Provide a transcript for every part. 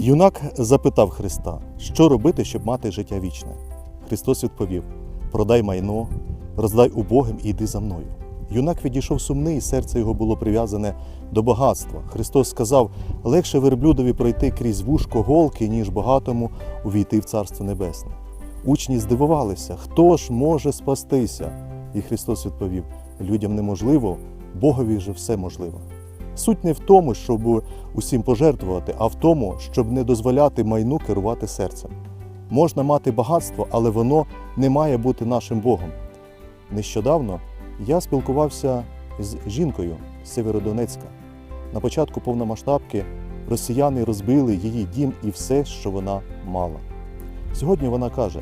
Юнак запитав Христа, що робити, щоб мати життя вічне. Христос відповів: Продай майно, роздай убогим і йди за мною. Юнак відійшов сумний, і серце його було прив'язане до багатства. Христос сказав: легше верблюдові пройти крізь вушко голки, ніж багатому увійти в Царство Небесне. Учні здивувалися, хто ж може спастися? І Христос відповів: людям неможливо, Богові же все можливо. Суть не в тому, щоб усім пожертвувати, а в тому, щоб не дозволяти майну керувати серцем. Можна мати багатство, але воно не має бути нашим Богом. Нещодавно я спілкувався з жінкою з Сєвєродонецька. На початку повномасштабки росіяни розбили її дім і все, що вона мала. Сьогодні вона каже: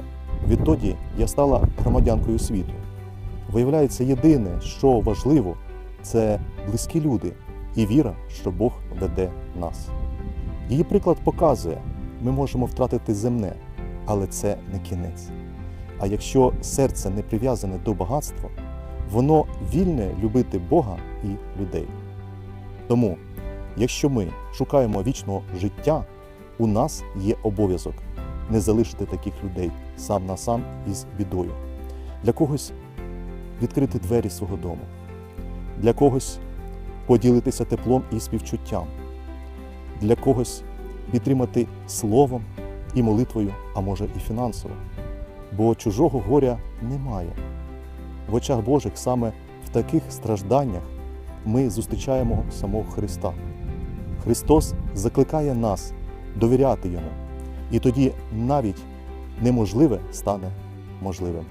відтоді я стала громадянкою світу. Виявляється, єдине, що важливо, це близькі люди і віра, що Бог веде нас. Її приклад показує, ми можемо втратити земне, але це не кінець. А якщо серце не прив'язане до багатства, воно вільне любити Бога і людей. Тому, якщо ми шукаємо вічного життя, у нас є обов'язок не залишити таких людей сам на сам із бідою. Для когось відкрити двері свого дому, для когось поділитися теплом і співчуттям, для когось підтримати словом і молитвою, а може і фінансово. Бо чужого горя немає. В очах Божих саме в таких стражданнях ми зустрічаємо самого Христа. Христос закликає нас довіряти Йому, і тоді навіть неможливе стане можливим.